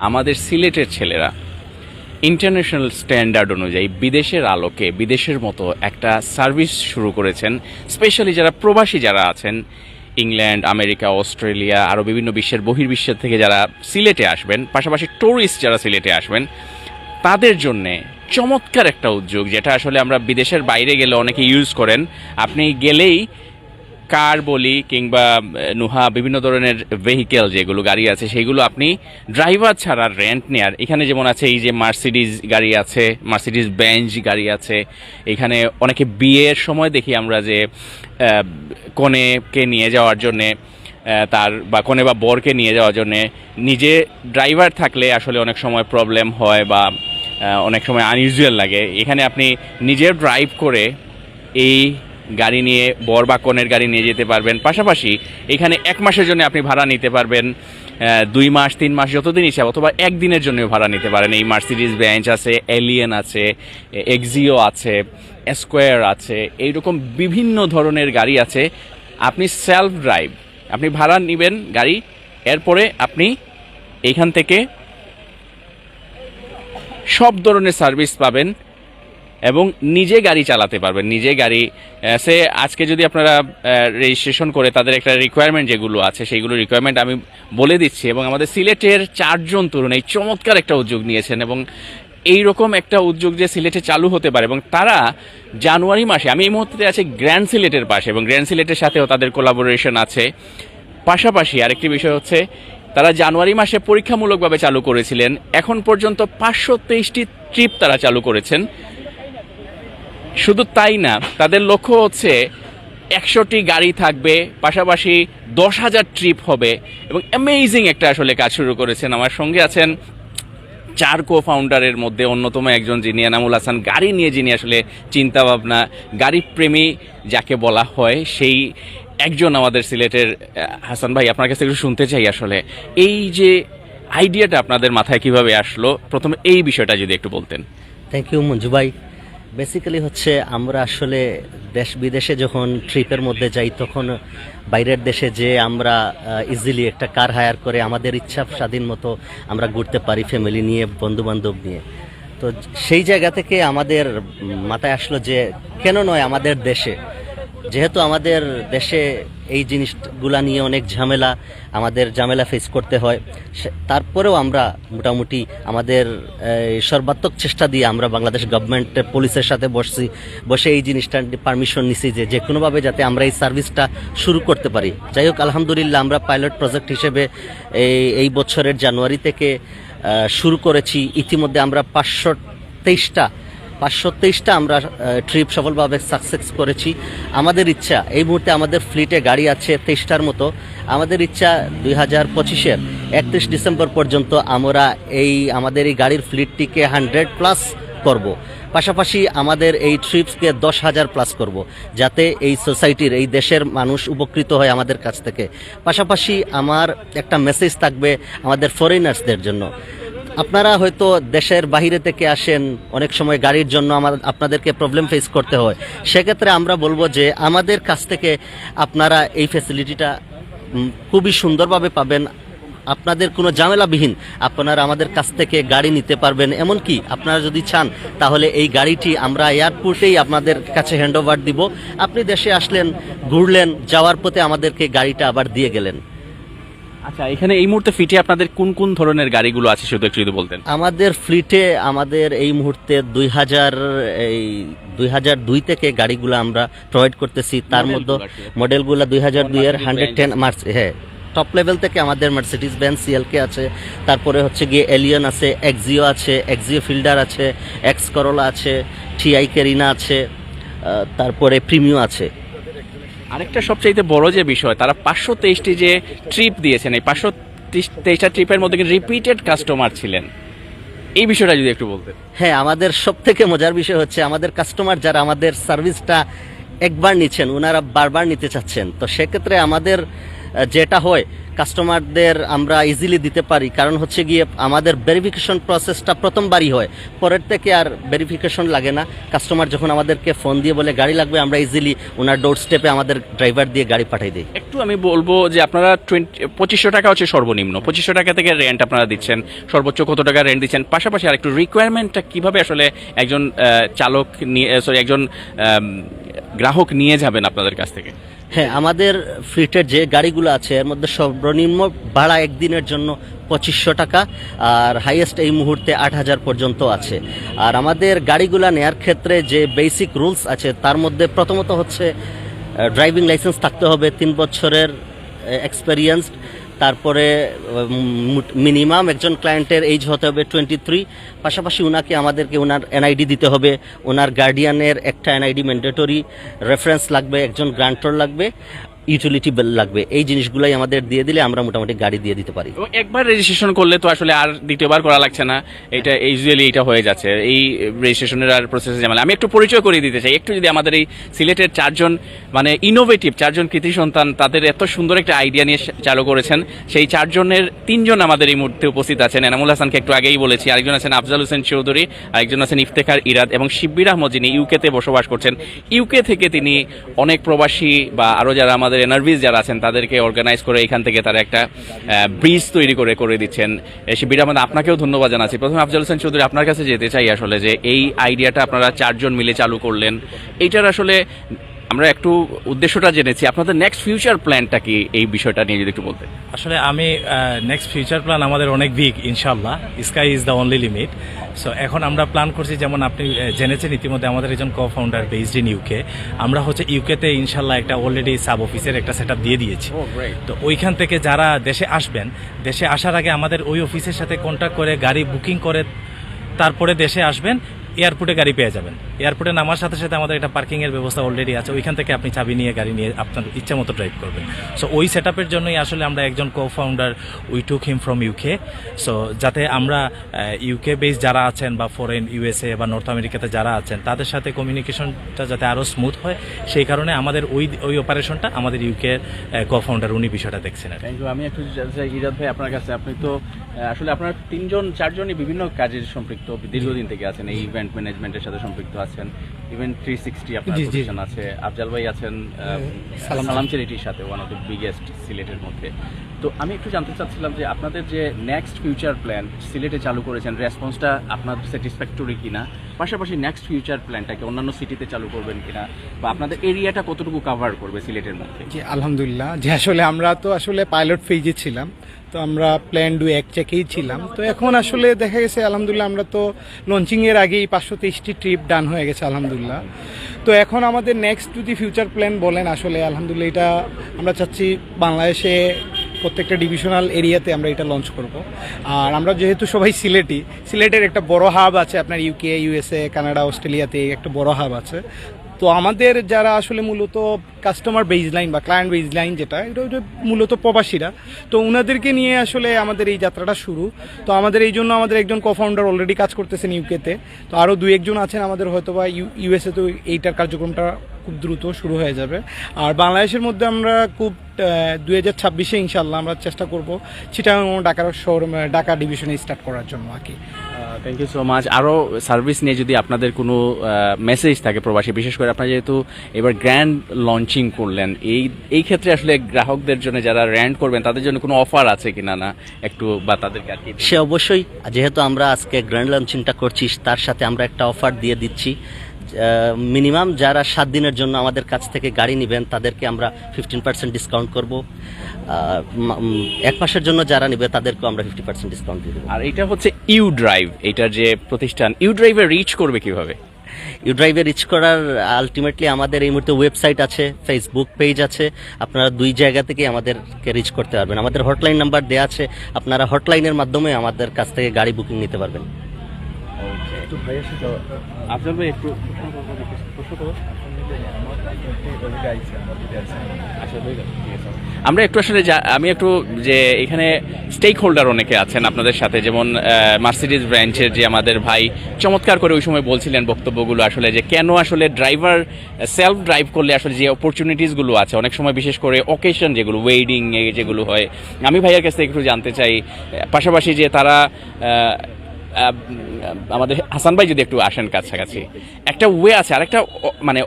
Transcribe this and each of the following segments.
আমাদের সিলেটের ছেলেরা। ইন্টারন্যাশনাল স্ট্যান্ডার্ড অনুযায়ী বিদেশের আলোকে বিদেশের মতো একটা সার্ভিস শুরু করেছেন, স্পেশালি যারা প্রবাসী যারা আছেন, ইংল্যান্ড, আমেরিকা, অস্ট্রেলিয়া, আরও বিভিন্ন বিশ্বের বহির্বিশ্বের থেকে যারা সিলেটে আসবেন, পাশাপাশি ট্যুরিস্ট যারা সিলেটে আসবেন, তাদের জন্যে চমৎকার একটা উদ্যোগ, যেটা আসলে আমরা বিদেশের বাইরে গেলে অনেকে ইউজ করেন। আপনি গেলেই কার বলি কিংবা নুহা, বিভিন্ন ধরনের ভেহিকেল যেগুলো গাড়ি আছে, সেগুলো আপনি ড্রাইভার ছাড়া রেন্ট নেয়ার, এখানে যেমন আছে এই যে মার্সিডিজ গাড়ি আছে মার্সিডিজ বেঞ্চ গাড়ি আছে, এখানে অনেকে বিয়ের সময় দেখি আমরা যে কনেকে নিয়ে যাওয়ার জন্যে তার বা কনে বা বরকে নিয়ে যাওয়ার জন্যে, নিজে ড্রাইভার থাকলে আসলে অনেক সময় প্রবলেম হয় বা অনেক সময় আনইউজুয়াল লাগে। এখানে আপনি নিজে ড্রাইভ করে এই গাড়ি নিয়ে, বর বা কনের গাড়ি নিয়ে যেতে পারবেন। পাশাপাশি এখানে এক মাসের জন্য আপনি ভাড়া নিতে পারবেন। দুই মাস, তিন মাস, যতদিন ইচ্ছা অথবা একদিনের জন্য ভাড়া নিতে পারেন। এই মার্সিডিজ বেঞ্চ আছে এলিয়েন আছে এক্সিও আছে স্কোয়ার আছে, এইরকম বিভিন্ন ধরনের গাড়ি আছে। আপনি সেলফ ড্রাইভ আপনি ভাড়া নেবেন গাড়ি, এরপরে আপনি এইখান থেকে সব ধরনের সার্ভিস পাবেন। এবং নিজে গাড়ি চালাতে পারবেন, নিজে গাড়ি সে আজকে যদি আপনারা রেজিস্ট্রেশন করে তাদের একটা রিকোয়ারমেন্ট যেগুলো আছে, সেইগুলো রিকোয়ারমেন্ট আমি বলে দিচ্ছি এবং আমাদের সিলেটের চারজন তরুণ এই চমৎকার একটা উদ্যোগ নিয়েছেন এবং এই রকম একটা উদ্যোগ যে সিলেটে চালু হতে পারে এবং তারা জানুয়ারি মাসে, আমি এই মুহূর্তে আছি গ্র্যান্ড সিলেটের পাশে এবং গ্র্যান্ড সিলেটের সাথেও তাদের কোলাবোরেশন আছে। পাশাপাশি আরেকটি বিষয় হচ্ছে, তারা জানুয়ারি মাসে পরীক্ষামূলকভাবে চালু করেছিলেন, এখন পর্যন্ত পাঁচশো তেইশটি ট্রিপ তারা চালু করেছেন। শুধু তাই না, তাদের লক্ষ্য হচ্ছে একশোটি গাড়ি থাকবে, পাশাপাশি দশ হাজার ট্রিপ হবে এবং অ্যামেজিং একটা আসলে কাজ শুরু করেছেন। আমার সঙ্গে আছেন চার কো ফাউন্ডারের মধ্যে অন্যতম একজন যিনি, এনামুল হাসান। গাড়ি নিয়ে যিনি আসলে চিন্তা ভাবনা গাড়ি প্রেমী যাকে বলা হয়, সেই একজন আমাদের সিলেটের হাসান ভাই, আপনার কাছে একটু শুনতে চাই আসলে। এই যে আইডিয়াটা আপনাদের মাথায় কীভাবে আসলো? প্রথমে এই বিষয়টা যদি একটু বলতেন। থ্যাংক ইউ মঞ্জু ভাই। বেসিক্যালি হচ্ছে আমরা আসলে দেশ বিদেশে যখন ট্রিপের মধ্যে যাই, তখন বাইরের দেশে যে আমরা ইজিলি একটা কার হায়ার করে আমাদের ইচ্ছা স্বাধীন মতো আমরা ঘুরতে পারি ফ্যামিলি নিয়ে, বন্ধুবান্ধব নিয়ে। তো সেই জায়গা থেকে আমাদের মাথায় আসলো যে কেন নয় আমাদের দেশে যেহেতু আমাদের দেশে এই জিনিসগুলা নিয়ে অনেক ঝামেলা, আমাদের ঝামেলা ফেস করতে হয় তারপরেও আমরা মোটামুটি আমাদের সর্বাত্মক চেষ্টা দিয়ে আমরা বাংলাদেশ গভর্নমেন্টের পুলিশের সাথে বসছি, বসে এই জিনিসটা পারমিশন নিছি যে যে কোনোভাবে যাতে আমরা এই সার্ভিসটা শুরু করতে পারি। যাই হোক, আলহামদুলিল্লাহ আমরা পাইলট প্রজেক্ট হিসেবে এই এই বছরের জানুয়ারি থেকে শুরু করেছি। ইতিমধ্যে আমরা পাঁচশো তেইশটা পাঁচশো তেইশটা আমরা ট্রিপ সফলভাবে সাকসেস করেছি। আমাদের ইচ্ছা, এই মুহূর্তে আমাদের ফ্লিটে গাড়ি আছে তেইশটার মতো। আমাদের ইচ্ছা দুই হাজার পঁচিশের একত্রিশ ডিসেম্বর পর্যন্ত আমরা এই, আমাদের এই গাড়ির ফ্লিটটিকে হান্ড্রেড প্লাস করব। পাশাপাশি আমাদের এই ট্রিপসকে দশ হাজার প্লাস করব, যাতে এই সোসাইটির এই দেশের মানুষ উপকৃত হয় আমাদের কাছ থেকে। পাশাপাশি আমার একটা মেসেজ থাকবে আমাদের ফরেনার্সদের জন্য। আপনারা হয়তো দেশের বাইরে থেকে আসেন, অনেক সময় গাড়ির জন্য আমার আপনাদেরকে প্রবলেম ফেস করতে হয়। সেক্ষেত্রে আমরা বলব যে আমাদের কাছ থেকে আপনারা এই ফ্যাসিলিটিটা খুবই সুন্দরভাবে পাবেন। আপনাদের কোনো ঝামেলাবিহীন, আপনারা আমাদের কাছ থেকে গাড়ি নিতে পারবেন। এমনকি আপনারা যদি চান, তাহলে এই গাড়িটি আমরা এয়ারপোর্টেই আপনাদের কাছে হ্যান্ড ওভার দিব। আপনি দেশে আসলেন, ঘুরলেন, যাওয়ার পথে আমাদেরকে গাড়িটা আবার দিয়ে গেলেন। আচ্ছা এখানে এই মুহূর্তে ফিটে আপনাদের কোন কোন ধরনের গাড়িগুলো আছে শুধু একটু যদি বলতেন? আমাদের ফ্লিটে আমাদের এই মুহূর্তে দুই হাজার এই দুই হাজার দুই থেকে গাড়িগুলো আমরা প্রোভাইড করতেছি। তার মধ্যে। মডেলগুলো দুই হাজার দুই এর হান্ড্রেড টেন মার্চ হ্যাঁ। টপ লেভেল থেকে আমাদের মার্সিডিস ব্যান সিএলকে আছে। তারপরে হচ্ছে গিয়ে এলিয়ন আছে এক্সিও আছে এক্সিও ফিল্ডার আছে এক্স করোলা আছে টিআই কেরিনা আছে তারপরে প্রিমিও আছে। আরেকটা সবচেয়ে বড় যে বিষয়, তারা পাঁচশো তেইশটি যে ট্রিপ দিয়েছেন, এই পাঁচশো তেইশটা ট্রিপের মধ্যে কিন্তু রিপিটেড কাস্টমার ছিলেন। এই বিষয়টা যদি একটু বলতেন। হ্যাঁ আমাদের সব থেকে মজার বিষয় হচ্ছে আমাদের কাস্টমার যারা আমাদের সার্ভিসটা একবার নিচ্ছেন ওনারা বারবার নিতে চাচ্ছেন। তো সেক্ষেত্রে আমাদের যেটা হয় কাস্টমারদের আমরা ইজিলি দিতে পারি। কারণ হচ্ছে গিয়ে আমাদের ভেরিফিকেশন প্রসেসটা প্রথমবারই হয়। পরের থেকে আর ভেরিফিকেশন লাগে না। কাস্টমার যখন আমাদেরকে ফোন দিয়ে বলে, গাড়ি লাগবে, আমরা ইজিলি ওনার ডোর স্টেপে আমাদের ড্রাইভার দিয়ে গাড়ি পাঠিয়ে দিই। একটু আমি বলব যে আপনারা টোয়েন্টি পঁচিশশো টাকা হচ্ছে সর্বনিম্ন। পঁচিশশো টাকা থেকে রেন্ট আপনারা দিচ্ছেন। সর্বোচ্চ কত টাকা রেন্ট দিচ্ছেন? পাশাপাশি আর একটু রিকোয়ারমেন্টটা কীভাবে আসলে একজন চালক নিয়ে সরি একজন গ্রাহক নিয়ে যাবেন আপনাদের কাছ থেকে? হ্যাঁ আমাদের ফ্লিটের যে গাড়িগুলো আছে, এর মধ্যে সর্বনিম্ন ভাড়া একদিনের জন্য পঁচিশশো টাকা, আর হাইয়েস্ট এই মুহূর্তে আট হাজার পর্যন্ত আছে। আর আমাদের গাড়িগুলো নেয়ার ক্ষেত্রে যে বেসিক রুলস আছে, তার মধ্যে প্রথমত হচ্ছে ড্রাইভিং লাইসেন্স থাকতে হবে, তিন বছরের এক্সপেরিয়েন্স তারপরে মিনিমাম একজন ক্লায়েন্টের এইজ হতে হবে টোয়েন্টি থ্রি পাশাপাশি ওনাকে আমাদেরকে ওনার এনআইডি দিতে হবে। ওনার গার্ডিয়ানের একটা এনআইডি ম্যান্ডেটরি রেফারেন্স লাগবে, একজন গ্রান্টর লাগবে। ইউটিলিটি বিল লাগবে। এই জিনিসগুলাই আমাদের দিয়ে দিলে আমরা মোটামুটি গাড়ি দিয়ে দিতে পারি। একবার রেজিস্ট্রেশন করলে তো আসলে আর দ্বিতীয়বার করা লাগছে না। এটা ইউজুয়ালি এটা হয়ে যাচ্ছে। এই রেজিস্ট্রেশনের আর প্রসেস ঝামেলা। আমি একটু পরিচয় করিয়ে দিতে চাই। একটু যদি আমাদের এই সিলেটের চারজন মানে ইনোভেটিভ চারজন কৃতি সন্তান তাদের এত সুন্দর একটা আইডিয়া নিয়ে চালু করেছেন, সেই চারজনের তিনজন আমাদের এই মুহূর্তে উপস্থিত আছেন। এনামুল হাসানকে একটু আগেই বলেছি। আরেকজন আছেন আফজাল হোসেন চৌধুরী, আরেকজন আছেন ইফতেখার ইরাদ এবং শিব্বির আহমদ যিনি ইউকেতে বসবাস করছেন। ইউকে থেকে তিনি অনেক প্রবাসী বা আরও যারা আমাদের এনার্ভিস যারা আছেন, তাদেরকে অর্গানাইজ করে এখান থেকে তারা একটা ব্রিজ তৈরি করে করে দিচ্ছেন। শিবির আমাদের আপনাকেও ধন্যবাদ জানাচ্ছি। প্রথমে আফজাল হোসেন চৌধুরী আপনার কাছে যেতে চাই আসলে, যে এই আইডিয়াটা আপনারা চারজন মিলে চালু করলেন এইটার আসলে আমরা একটু উদ্দেশ্যটা জেনেছি। আপনাদের নেক্সট ফিউচার প্ল্যানটা কি? এই বিষয়টা নিয়ে যদি একটু বলতে আসলে আমি নেক্সট ফিউচার প্ল্যান আমাদের অনেক বিগ ইনশাল্লাহ sky is the only limit so এখন আমরা প্ল্যান করছি যেমন আপনি জেনেছেন ইতিমধ্যে আমাদের একজন co founder based in UK আমরা হচ্ছে ইউকেতে ইনশাল্লাহ একটা অলরেডি সাব অফিসের একটা সেট দিয়ে দিয়েছি। তো ওইখান থেকে যারা দেশে আসবেন দেশে আসার আগে আমাদের ওই অফিসের সাথে কন্ট্যাক্ট করে গাড়ি বুকিং করে তারপরে দেশে আসবেন। এয়ারপোর্টে গাড়ি পেয়ে যাবেন। এয়ারপোর্টে নামার সাথে সাথে আমাদের একটা পার্কিংয়ের ব্যবস্থা অলরেডি আছে। ওইখান থেকে আপনি চাবি নিয়ে গাড়ি নিয়ে আপনার ইচ্ছা মতো ড্রাইভ করবেন। সো ওই সেট জন্যই আসলে আমরা একজন co founder we took him from UK so যাতে আমরা ইউকে বেস যারা আছেন বা ফরেন ইউএসএ বা নর্থ আমেরিকাতে যারা আছেন, তাদের সাথে কমিউনিকেশনটা যাতে আরও স্মুথ হয়। সেই কারণে আমাদের ওই ওই অপারেশনটা আমাদের ইউকে কো ফাউন্ডার উনি বিষয়টা দেখছেন আর আমি একটু ইরাদ ভাই, আপনার কাছে আপনি তো আসলে আপনার তিনজন চারজনই বিভিন্ন কাজের সম্পৃক্ত দীর্ঘদিন থেকে আছেন এই ইভেন্ট ম্যানেজমেন্টের সাথে সম্পৃক্ত আছেন ইভেন্ট থ্রি সিক্সটি আপনার। আছে আফজাল ভাই আছেন। সালাম চ্যারিটির সাথে ওয়ান অফ দ্য বিগেস্ট সিলেটের মধ্যে তো আমি একটু জানতে চাচ্ছিলাম যে আপনাদের যে নেক্সট ফিউচার প্ল্যান সিলেটে চালু করেছেন রেসপন্সটা আপনার স্যাটিসফ্যাক্টরি কিনা? পাশাপাশি নেক্সট ফিউচার প্ল্যানটাকে অন্যান্য সিটিতে চালু করবেন কিনা? বা আপনাদের এরিয়াটা কতটুকু কভার করবে সিলেটের মধ্যে? জি, আলহামদুলিল্লাহ। যে আসলে আমরা তো আসলে পাইলট ফেজে ছিলাম, তো আমরা প্ল্যান ডু এক চেকেই ছিলাম। তো এখন আসলে দেখা গেছে, আলহামদুলিল্লাহ, আমরা তো লঞ্চিংয়ের আগেই পাঁচশো তেইশটি ট্রিপ ডান হয়ে গেছে, আলহামদুলিল্লাহ। তো এখন আমাদের নেক্সট যদি ফিউচার প্ল্যান বলেন, আসলে আলহামদুলিল্লাহ, এটা আমরা চাচ্ছি বাংলাদেশে প্রত্যেকটা ডিভিশনাল এরিয়াতে আমরা এটা লঞ্চ করব। আর আমরা যেহেতু সবাই সিলেটি, সিলেটের একটা বড় হাব আছে আপনার ইউকে ইউএসএ কানাডা অস্ট্রেলিয়াতে একটা বড় হাব আছে। তো আমাদের যারা আসলে মূলত কাস্টমার বেজ লাইন বা ক্লায়েন্ট বেজ লাইন যেটা, এটা মূলত প্রবাসীরা। তো ওনাদেরকে নিয়ে আসলে আমাদের এই যাত্রাটা শুরু। তো আমাদের এই জন্য আমাদের একজন কো-ফাউন্ডার অলরেডি কাজ করতেছেন ইউকেতে তো আরও দু একজন আছেন আমাদের হয়তো বা ইউএসএ তো এইটার কার্যক্রমটা খুব দ্রুত শুরু হয়ে যাবে। আর বাংলাদেশের মধ্যে আমরা খুব দুই হাজার ছাব্বিশে ইনশাল্লাহ আমরা চেষ্টা করব চিটাগাং ঢাকার শহর ঢাকা ডিভিশনে স্টার্ট করার জন্য আর কি। থ্যাংক ইউ সো মাচ আরও সার্ভিস নিয়ে যদি আপনাদের কোনো মেসেজ থাকে প্রবাসী বিশেষ করে আপনারা যেহেতু এবার গ্র্যান্ড লঞ্চিং করলেন এই এই ক্ষেত্রে আসলে গ্রাহকদের জন্য যারা র্যান্ড করবেন তাদের জন্য কোনো অফার আছে কিনা না? একটু বা তাদেরকে আর কি সে অবশ্যই যেহেতু আমরা আজকে গ্র্যান্ড লঞ্চিংটা করছি তার সাথে আমরা একটা অফার দিয়ে দিচ্ছি। মিনিমাম যারা সাত দিনের জন্য আমাদের কাছ থেকে গাড়ি নেবেন তাদেরকে আমরা ফিফটিন পার্সেন্ট ডিসকাউন্ট করব। এক মাসের জন্য যারা নেবে তাদেরকেও আমরা ফিফটি পার্সেন্ট ডিসকাউন্ট দিয়ে দেবো। আর এটা হচ্ছে ইউ ড্রাইভ এটার যে প্রতিষ্ঠান ইউ ড্রাইভে রিচ করবে কীভাবে? ইউ ড্রাইভে রিচ করার আলটিমেটলি আমাদের এই মুহূর্তে ওয়েবসাইট আছে ফেসবুক পেজ আছে। আপনারা দুই জায়গা থেকে আমাদেরকে রিচ করতে পারবেন। আমাদের হটলাইন নাম্বার দেওয়া আছে। আপনারা হটলাইনের মাধ্যমে আমাদের কাছ থেকে গাড়ি বুকিং নিতে পারবেন। আফজাল ভাই, একটু করব আমরা একটু আসলে আমি একটু যে এখানে স্টেক হোল্ডার অনেকে আছেন আপনাদের সাথে, যেমন মার্সিডিজ ব্রাঞ্চের যে আমাদের ভাই, চমৎকার করে ওই সময় বলছিলেন বক্তব্যগুলো আসলে যে কেন আসলে ড্রাইভার সেলফ ড্রাইভ করলে আসলে যে অপরচুনিটিসগুলো আছে, অনেক সময় বিশেষ করে অকেশন যেগুলো ওয়েডিং যেগুলো হয়। আমি ভাইয়ের কাছ থেকে একটু জানতে চাই, পাশাপাশি যে তারা আমাদের হাসান ভাই যদি একটু আসেন কাছাকাছি, একটা ওয়ে আছে, আরেকটা অ- মানে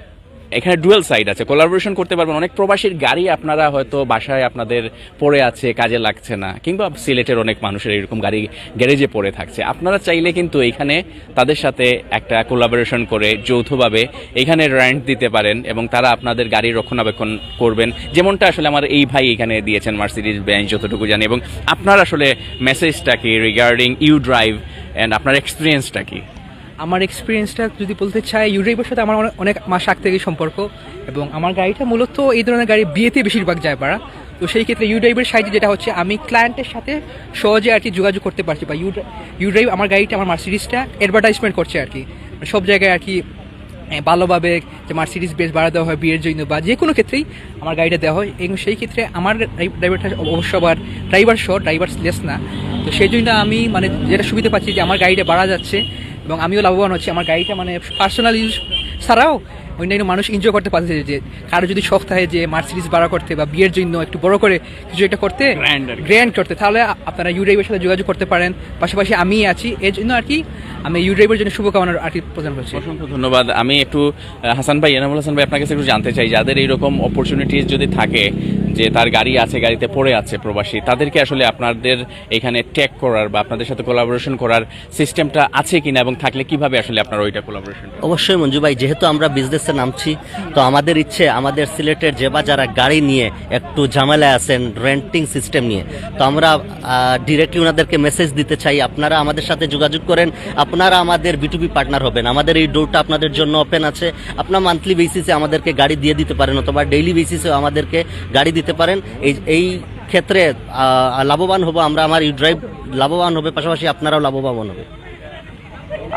এখানে ডুয়েল সাইড আছে কোলাবোরেশন করতে পারবেন। অনেক প্রবাসীর গাড়ি আপনারা হয়তো বাসায় আপনাদের পড়ে আছে, কাজে লাগছে না, কিংবা সিলেটের অনেক মানুষের এরকম গাড়ি গ্যারেজে পড়ে থাকছে। আপনারা চাইলে কিন্তু এখানে তাদের সাথে একটা কোলাবোরেশন করে যৌথভাবে এখানে রেন্ট দিতে পারেন এবং তারা আপনাদের গাড়ি রক্ষণাবেক্ষণ করবেন। যেমনটা আসলে আমার এই ভাই এখানে দিয়েছেন মার্সিডিজ ব্যাঞ্চ যতটুকু জানি। এবং আপনার আসলে মেসেজটা কি রিগার্ডিং ইউ ড্রাইভ অ্যান্ড আপনার এক্সপিরিয়েন্সটা কি? আমার এক্সপিরিয়েন্সটা যদি বলতে চাই ইউড্রাইভের সাথে আমার অনেক- মাস আগ থেকে সম্পর্ক এবং আমার গাড়িটা মূলত এই ধরনের গাড়ি বিয়েতে বেশিরভাগ যায় পারা তো সেই ক্ষেত্রে ইউড্রাইভের সাইজে যেটা হচ্ছে, আমি ক্লায়েন্টের সাথে সহজে আর কি যোগাযোগ করতে পারছি বা ইউড্রাইভ আমার গাড়িটা, আমার মার্সিডিসটা অ্যাডভার্টাইজমেন্ট করছে আর কি। মানে সব জায়গায় আর কি ভালোভাবে যে মার্সিডিস বেস বাড়া দেওয়া হয়, বিয়ের জন্য বা যে কোনো ক্ষেত্রেই আমার গাড়িটা দেওয়া হয়। এবং সেই ক্ষেত্রে আমার ড্রাইভারটা অবশ্য আবার ড্রাইভার সহ ড্রাইভার লেস না। তো সেই জন্য আমি মানে যেটা সুবিধা পাচ্ছি যে আমার গাড়িটা বাড়া যাচ্ছে এবং আমিও লাভবান হচ্ছি। আমার গাড়িটা মানে পার্সোনাল ইউজ ছাড়াও অন্যান্য মানুষ এনজয় করতে পারছে যে কারও যদি শখ থাকে যে মার্সিডিস বাড়া করতে বা বিয়ের জন্য একটু বড় করে কিছু একটা করতে গ্র্যান্ড করতে তাহলে আপনারা ইউড্রাইভের সাথে যোগাযোগ করতে পারেন। পাশাপাশি আমি আছি এর জন্য আর কি আমি ইউড্রাইভের জন্য শুভকামনা আর কি প্রদান করছি। অসংখ্য ধন্যবাদ। আমি একটু হাসান ভাই এনামুল হাসান ভাই আপনার কাছে একটু জানতে চাই যাদের এইরকম অপরচুনিটিস যদি থাকে যে তার গাড়ি আছে, গাড়িতে পড়ে আছে প্রবাসী, তাদেরকে আসলে আপনাদের এখানে ট্যাগ করার বা আপনাদের সাথে কোলাবোরেশন করার সিস্টেমটা আছে কিনা এবং থাকলে কীভাবে আসলে আপনারা ওইটা কোলাবোরেশন অবশ্যই মঞ্জু ভাই, যেহেতু আমরা বিজনেসে নামছি, তো আমাদের ইচ্ছে, আমাদের সিলেটের যে বা যারা গাড়ি নিয়ে একটু ঝামেলায় আছেন রেন্টিং সিস্টেম নিয়ে, তো আমরা ডিরেক্টলি ওনাদেরকে মেসেজ দিতে চাই, আপনারা আমাদের সাথে যোগাযোগ করেন, আপনারা আমাদের বিটুবি পার্টনার হবেন, আমাদের এই ডোরটা আপনাদের জন্য ওপেন আছে, আপনার মান্থলি বেসিসে আমাদেরকে গাড়ি দিয়ে দিতে পারেন, অথবা ডেইলি বেসিসেও আমাদেরকে গাড়ি পারেন। এই এই ক্ষেত্রে লাভবান হব আমরা, আমার ইউ ড্রাইভ লাভবান হবে, পাশাপাশি আপনারাও লাভবান হবে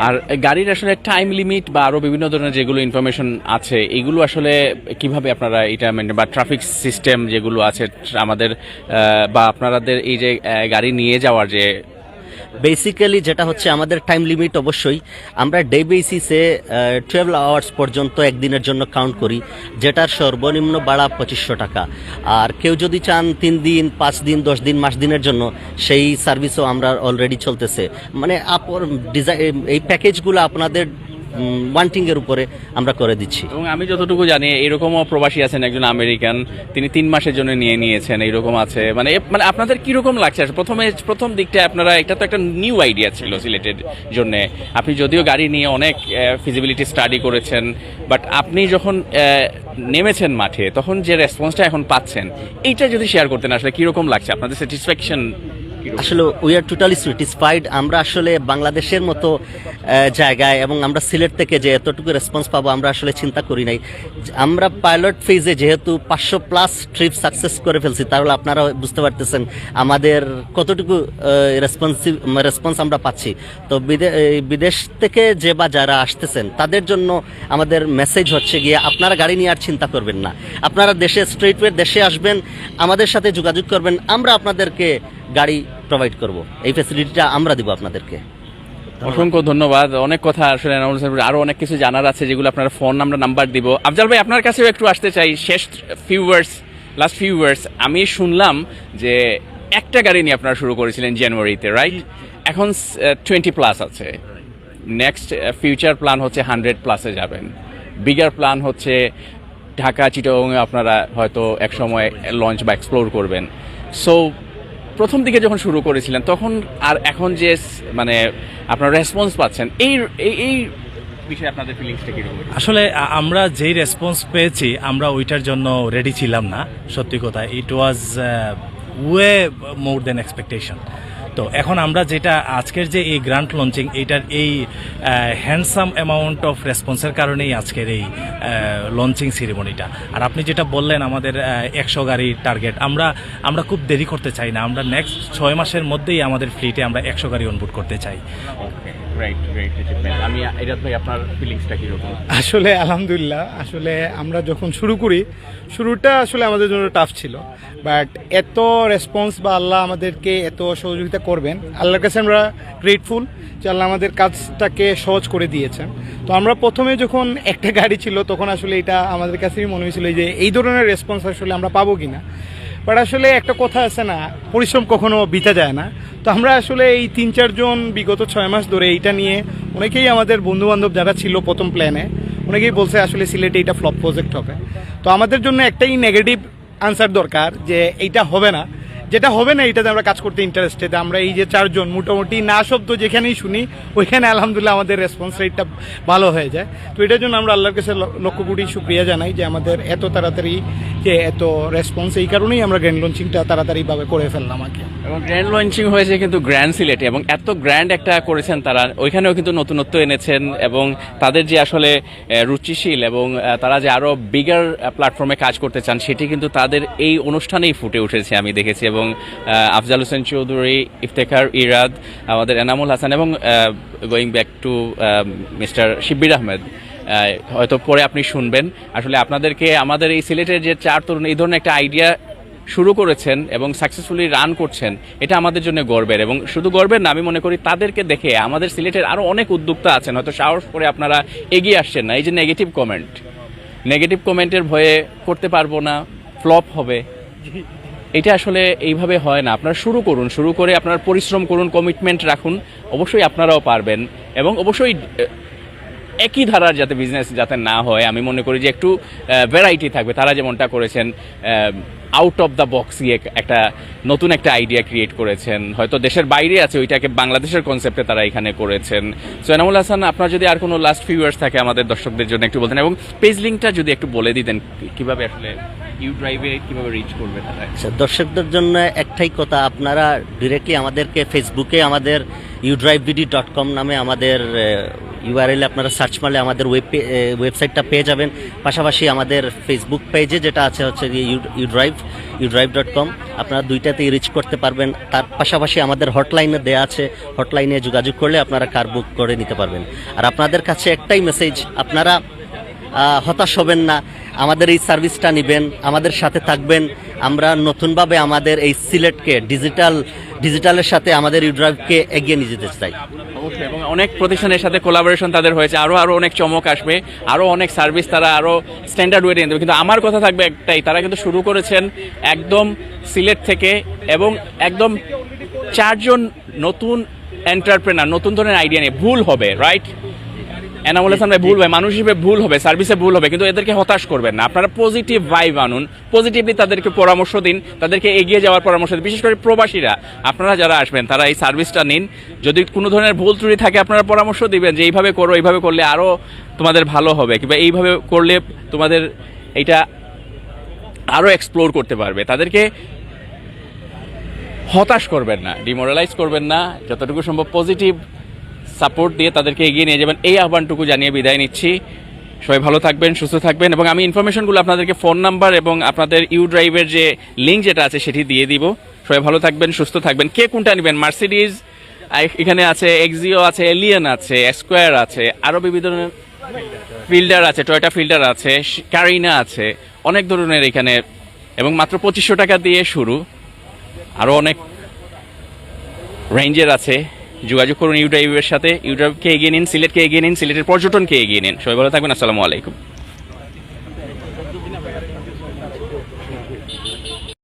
আর গাড়ির আসলে টাইম লিমিট বা আরও বিভিন্ন ধরনের যেগুলো ইনফরমেশন আছে, এগুলো আসলে কীভাবে আপনারা এটা মেনটেন বা ট্রাফিক সিস্টেম যেগুলো আছে, আমাদের বা আপনাদের এই যে গাড়ি নিয়ে যাওয়ার যে বেসিক্যালি যেটা হচ্ছে আমাদের টাইম লিমিট অবশ্যই। আমরা ডে বেসিসে টুয়েলভ আওয়ার্স পর্যন্ত একদিনের জন্য কাউন্ট করি, যেটার সর্বনিম্ন বাড়া পঁচিশশো টাকা। আর কেউ যদি চান তিন দিন, পাঁচ দিন, দশ দিন, মাস দিনের জন্য, সেই সার্ভিসও আমরা অলরেডি চলতেছে। মানে আপর ডিজাইন এই প্যাকেজগুলো আপনাদের ওয়ান্টিং এর উপরে আমরা করে দিচ্ছি। এবং আমি যতটুকু জানি এরকমও প্রবাসী আছেন একজন আমেরিকান, তিনি তিন মাসের জন্য নিয়ে নিয়েছেন এইরকম আছে। মানে মানে আপনাদের কীরকম লাগছে? প্রথমে, প্রথম দিকটা আপনারা, এটা তো একটা নিউ আইডিয়া ছিল সিলেটের জন্য। আপনি যদিও গাড়ি নিয়ে অনেক ফিজিবিলিটি স্টাডি করেছেন বাট আপনি যখন নেমেছেন মাঠে, তখন যে রেসপন্সটা এখন পাচ্ছেন, এইটা যদি শেয়ার করতেন, আসলে কীরকম লাগছে? আপনাদের স্যাটিসফ্যাকশন আসলে উই আর টোটালি স্যাটিসফাইড আমরা আসলে বাংলাদেশের মতো জায়গায় এবং আমরা সিলেট থেকে যে এতটুকু রেসপন্স পাবো, আমরা আসলে চিন্তা করি নাই। আমরা পাইলট ফেজে যেহেতু পাঁচশো প্লাস ট্রিপ সাকসেস করে ফেলছি, তাহলে আপনারা বুঝতে পারতেছেন আমাদের কতটুকু রেসপন্সিভ রেসপন্স আমরা পাচ্ছি। তো বিদে- বিদেশ থেকে যে বা যারা আসতেছেন, তাদের জন্য আমাদের মেসেজ হচ্ছে গিয়ে, আপনারা গাড়ি নিয়ে আর চিন্তা করবেন না। আপনারা দেশে স্ট্রেটওয়ে দেশে আসবেন, আমাদের সাথে যোগাযোগ করবেন, আমরা আপনাদেরকে গাড়ি প্রোভাইড করব। এই ফ্যাসিলিটিটা আমরা দিব আপনাদেরকে। অসংখ্য ধন্যবাদ। অনেক কথা আসলে আরও অনেক কিছু জানার আছে যেগুলো আপনার ফোন আমরা নাম্বার দিব। আফজাল ভাই, আপনার কাছেও একটু আসতে চাই। শেষ few years last few years আমি শুনলাম যে একটা গাড়ি নিয়ে আপনারা শুরু করেছিলেন জানুয়ারিতে রাইট এখন টোয়েন্টি প্লাস আছে। নেক্সট ফিউচার প্ল্যান হচ্ছে হান্ড্রেড প্লাসে যাবেন। বিগার প্ল্যান হচ্ছে ঢাকা চিটাগংয়ে আপনারা হয়তো এক সময় লঞ্চ বা এক্সপ্লোর করবেন। সো প্রথম দিকে যখন শুরু করেছিলেন, তখন আর এখন যে মানে আপনার রেসপন্স পাচ্ছেন, এই, এই- বিষয়ে আপনাদের ফিলিংসটা কীরকম আসলে আমরা যেই রেসপন্স পেয়েছি, আমরা ওইটার জন্য রেডি ছিলাম না, সত্যি কথা। ইট ওয়াজ ওয়ে মোর দেন এক্সপেকটেশন তো এখন আমরা যেটা আজকের যে এই গ্রান্ট লঞ্চিং, এটার এই হ্যান্ডসাম অ্যামাউন্ট অফ রেসপন্সের কারণেই আজকের এই লঞ্চিং সিরিমনিটা আর আপনি যেটা বললেন আমাদের একশো গাড়ির টার্গেট আমরা আমরা খুব দেরি করতে চাই না। আমরা নেক্সট ছয় মাসের মধ্যেই আমাদের ফ্লিটে আমরা একশো গাড়ি অনবোর্ড করতে চাই। আসলে, আলহামদুলিল্লাহ, আসলে আমরা যখন শুরু করি, শুরুটা আসলে আমাদের জন্য টাফ ছিল। বাট এত রেসপন্স বা আল্লাহ আমাদেরকে এত সহযোগিতা করবেন, আল্লাহর কাছে আমরা গ্রেটফুল যে আল্লাহ আমাদের কাজটাকে সহজ করে দিয়েছেন। তো আমরা প্রথমে যখন একটা গাড়ি ছিল, তখন আসলে এটা আমাদের কাছেই মনে হয়েছিল যে, এই ধরনের রেসপন্স আসলে আমরা পাবো কিনা। বাট আসলে একটা কথা আছে না, পরিশ্রম কখনো বিতা যায় না। তো আমরা আসলে এই তিন চারজন বিগত ছয় মাস ধরে এইটা নিয়ে অনেকেই আমাদের বন্ধুবান্ধব যারা ছিল প্রথম প্ল্যানে অনেকেই বলছে আসলে সিলেটে এটা ফ্লপ প্রজেক্ট হবে। তো আমাদের জন্য একটাই নেগেটিভ আনসার দরকার যে এইটা হবে না। যেটা হবে না, এটাতে আমরা কাজ করতে ইন্টারেস্টেড আমরা এই যে চারজন, মোটামুটি না শব্দ যেখানেই শুনি, ওইখানে আলহামদুলিল্লাহ আমাদের রেসপন্স রেটটা ভালো হয়ে যায়। তো এটার জন্য আমরা আল্লাহর কাছে লক্ষ কোটি শুক্রিয়া জানাই যে আমাদের এত তাড়াতাড়ি যে এত রেসপন্স এই কারণেই আমরা গ্র্যান্ড লঞ্চিংটা তাড়াতাড়িভাবে করে ফেললাম আগে। এবং গ্র্যান্ড লঞ্চিং হয়েছে কিন্তু গ্র্যান্ড সিলেটে এবং এত গ্র্যান্ড একটা করেছেন তারা। ওইখানেও কিন্তু নতুনত্ব এনেছেন এবং তাদের যে আসলে রুচিশীল এবং তারা যে আরও বিগার প্ল্যাটফর্মে কাজ করতে চান, সেটি কিন্তু তাদের এই অনুষ্ঠানেই ফুটে উঠেছে আমি দেখেছি এবং আফজাল হোসেন চৌধুরী, ইফতেখার ইরাদ, আমাদের এনামুল হাসান এবং going back to mister Shibbir Ahmed. হয়তো পরে আপনি শুনবেন। আসলে আপনাদেরকে আমাদের এই সিলেটের যে চার তরুণ, এই ধরনের একটা আইডিয়া শুরু করেছেন এবং সাকসেসফুলি রান করছেন, এটা আমাদের জন্য গর্বের। এবং শুধু গর্বের না, আমি মনে করি তাদেরকে দেখে আমাদের সিলেটের আরও অনেক উদ্যোক্তা আছেন, হয়তো সাহস করে আপনারা এগিয়ে আসছেন না। এই যে নেগেটিভ কমেন্ট নেগেটিভ কমেন্টের ভয়ে করতে পারব না ফ্লপ হবে। এটা আসলে এইভাবে হয় না। আপনারা শুরু করুন, শুরু করে আপনারা পরিশ্রম করুন কমিটমেন্ট রাখুন, অবশ্যই আপনারাও পারবেন। এবং অবশ্যই একই ধারার যাতে বিজনেস যাতে না হয়, আমি মনে করি যে একটু ভ্যারাইটি থাকবে। তারা যেমনটা করেছেন আউট অফ দ্য বক্স গিয়ে একটা নতুন একটা আইডিয়া ক্রিয়েট করেছেন। হয়তো দেশের বাইরে আছে, ওইটাকে বাংলাদেশের কনসেপ্টে তারা এখানে করেছেন। সো এনামুল হাসান, আপনার যদি আর কোনো লাস্ট ফিউ ইয়ার্স থাকে আমাদের দর্শকদের জন্য একটু বলতেন, এবং পেজ লিঙ্কটা যদি একটু বলে দিতেন, কীভাবে আসলে ইউ ড্রাইভে কীভাবে রিচ করবে তারা? আচ্ছা দর্শকদের জন্য একটাই কথা, আপনারা ডিরেক্টলি আমাদেরকে ফেসবুকে আমাদের ইউড্রাইভবিডি ডট কম নামে আমাদের ইউআরএল আপনারা সার্চ মারলে আমাদের ওয়েব ওয়েবসাইটটা পেয়ে যাবেন। পাশাপাশি আমাদের ফেসবুক পেজে যেটা আছে হচ্ছে ইউড্রাইভ ইউড্রাইভ ডট কম আপনারা দুইটাতেই রিচ করতে পারবেন। তার পাশাপাশি আমাদের হটলাইনে দেয়া আছে। হটলাইনে যোগাযোগ করলে আপনারা কার বুক করে নিতে পারবেন। আর আপনাদের কাছে একটাই মেসেজ আপনারা হতাশ হবেন না। আমাদের এই সার্ভিসটা নেবেন, আমাদের সাথে থাকবেন। আমরা নতুনভাবে আমাদের এই সিলেটকে ডিজিটাল ডিজিটালের সাথে আমাদের ইউড্রাইভকে এগিয়ে নিয়ে যেতে চাই। এবং অনেক প্রতিষ্ঠানের সাথে কোলাবোরেশন তাদের হয়েছে। আরও আরও অনেক চমক আসবে আরও অনেক সার্ভিস তারা আরও স্ট্যান্ডার্ড ওয়েটে দেবে কিন্তু আমার কথা থাকবে একটাই, তারা কিন্তু শুরু করেছেন একদম সিলেট থেকে এবং একদম চারজন নতুন এন্টারপ্রেনার নতুন ধরনের আইডিয়া নিয়ে। ভুল হবে রাইট হাসান ভাই ভুল ভাই মানুষ হিসেবে ভুল হবে সার্ভিসে ভুল হবে কিন্তু এদেরকে হতাশ করবেন না। আপনারা পজিটিভ ভাইব আনুন পজিটিভলি তাদেরকে পরামর্শ দিন তাদেরকে এগিয়ে যাওয়ার পরামর্শ দিন। বিশেষ করে প্রবাসীরা আপনারা যারা আসবেন তারা এই সার্ভিসটা নিন। যদি কোনো ধরনের ভুল ত্রুটি থাকে আপনারা পরামর্শ দিবেন যে এইভাবে করো এইভাবে করলে আরও তোমাদের ভালো হবে কিংবা এইভাবে করলে তোমাদের এইটা আরও এক্সপ্লোর করতে পারবে। তাদেরকে হতাশ করবেন না ডিমোরালাইজ করবেন না যতটুকু সম্ভব পজিটিভ সাপোর্ট দিয়ে তাদেরকে এগিয়ে নিয়ে যাবেন। এই আহ্বানটুকু জানিয়ে বিদায় নিচ্ছি। সবাই ভালো থাকবেন, সুস্থ থাকবেন এবং আমি ইনফরমেশনগুলো আপনাদেরকে ফোন নাম্বার এবং আপনাদের ইউ ড্রাইভের যে লিঙ্ক যেটা আছে সেটি দিয়ে দিব। সবাই ভালো থাকবেন, সুস্থ থাকবেন। কে কোনটা নেবেন? মার্সিডিজ এখানে আছে এক্সিও আছে এলিয়ান আছে স্কোয়ার আছে আরও বিভিন্ন ধরনের ফিল্ডার আছে, টয়টা ফিল্ডার আছে কারিনা আছে, অনেক ধরনের এখানে এবং মাত্র পঁচিশশো টাকা দিয়ে শুরু। আরও অনেক রেঞ্জের আছে। যোগাযোগ করুন ইউড্রাইভের সাথে। ইউড্রাইভকে এগিয়ে নিন, সিলেটকে এগিয়ে নিন, সিলেটের পর্যটনকে এগিয়ে নিন। সবাই ভালো থাকবেন, আসসালামু আলাইকুম।